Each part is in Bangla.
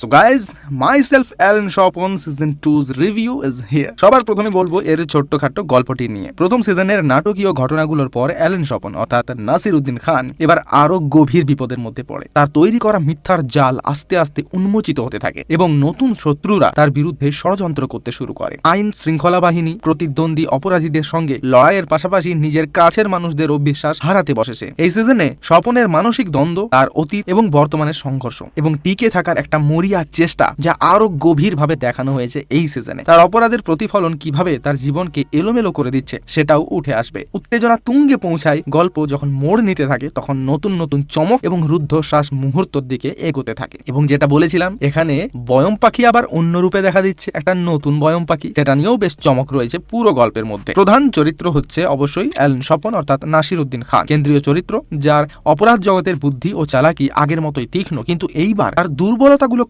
So guys myself Allen Swapan season two's review is here সবার প্রথমে বলব এর ছোট্টখাট্ট গল্পটি নিয়ে। প্রথম সিজনের নাটকীয় ঘটনাগুলোর পর অ্যালেন স্বপন অর্থাৎ নাসির উদ্দিন খান, এবার আরও গভীর বিপদের মধ্যে পড়ে। তার তৈরি করা মিথ্যার জাল আস্তে আস্তে উন্মোচিত হতে থাকে এবং নতুন শত্রুরা তার বিরুদ্ধে ষড়যন্ত্র করতে শুরু করে। আইন শৃঙ্খলা বাহিনী, প্রতিদ্বন্দ্বী অপরাধীদের সঙ্গে লড়াইয়ের পাশাপাশি নিজের কাছের মানুষদেরও বিশ্বাস হারাতে বসেছে। এই সিজনে স্বপনের মানসিক দ্বন্দ্ব, তার অতীত এবং বর্তমানের সংঘর্ষ এবং টিকে থাকার একটা মরিয়া চেষ্টা যা আরও গভীরভাবে দেখানো হয়েছে এই সিজনে তার অপরাধের প্রতিফলন কীভাবে তার জীবনকে এলোমেলো করে দিচ্ছে সেটাও উঠে আসবে। উত্তেজনা তুঙ্গে পৌঁছায় গল্প যখন মোড় নিতে থাকে তখন নতুন নতুন চমক এবং রুদ্ধশ্বাস মুহূর্তর দিকে এগোতে থাকে। এবং যেটা বলেছিলাম, এখানে বয়ম পাখি আবার অন্য রূপে দেখা দিচ্ছে, একটা নতুন বয়ম পাখি। যেটা নিয়েও বেশ চমক রয়েছে পুরো গল্পের মধ্যে। প্রধান চরিত্র হচ্ছে অবশ্যই অ্যালেন স্বপন, অর্থাৎ নাসির উদ্দিন খান। কেন্দ্রীয় চরিত্র, যার অপরাধ জগতের বুদ্ধি ও চালাকি আগের মতোই তীক্ষ্ণ। কিন্তু এইবার তার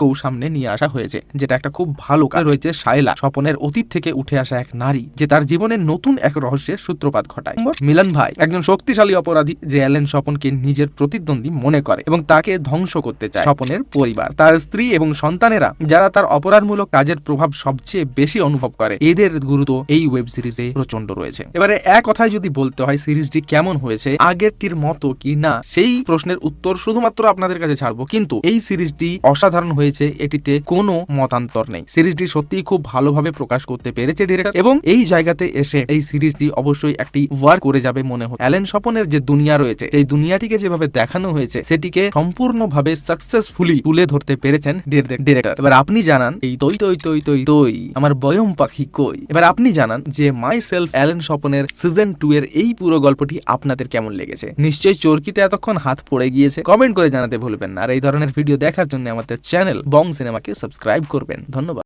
দুর্বলতাগুলোকেও সামনে নিয়ে আসা হয়েছে, যেটা একটা খুব ভালো কাজ। রয়েছে শায়লা, স্বপনের অতীত থেকে উঠে আসা এক নারী, যে তার জীবনের নতুন এক রহস্যের সূত্রপাত ঘটায়। মিলন ভাই, একজন শক্তিশালী অপরাধী, যে অ্যালেন স্বপনকে নিজের প্রতিদ্বন্দ্বী মনে করে এবং তাকে ধ্বংস করতে চায়। স্বপনের পরিবার, তার স্ত্রী এবং সন্তানেরা, যারা তার অপরাধমূলক কাজের প্রভাব সবচেয়ে বেশি অনুভব করে। এদের গুরুত্ব এই ওয়েব সিরিজে প্রচণ্ড রয়েছে। এবারে এক কথায় যদি বলতে হয়, সিরিজটি কেমন হয়েছে, আগেরটির মতো কি না, সেই প্রশ্নের উত্তর শুধুমাত্র আপনাদের কাছে ছাড়বো। কিন্তু এই সিরিজটি অসাধারণ হয়েছে এটিতে কোনো মতান্তর নেই। সিরিজটি সত্যিই খুব ভালোভাবে প্রকাশ করতে পেরেছে ডিরেক্টর এবং এই জায়গাতে এসে এই সিরিজটি অবশ্যই একটি ওয়ার্ক করে যাবে মনে হয় অ্যালেন স্বপনের যে দুনিয়া রয়েছে এই দুনিয়াটিকে যেভাবে দেখানো হয়েছে, সেটিকে সম্পূর্ণভাবে সাকসেসফুলি তুলে ধরতে পেরেছেন ডিরেক্টর এবার আপনি জানান, এই তৈ তৈ তৈ তৈ তৈ, আমার বয়ম পাখি কই? এবার আপনি জানান যে মাই সেলফ অ্যালেন স্বপনের সিজন টু এর এই পুরো গল্পটি আপনাদের কেমন লেগেছে? নিশ্চয়ই চরকিতে এতক্ষণ হাত পড়ে গিয়েছে। কমেন্ট করে জানাতে ভুলবেন না। আর এই ধরনের ভিডিও দেখার জন্য আমাদের চ্যানেল বং সিনেমাকে সাবস্ক্রাইব করবেন ধন্যবাদ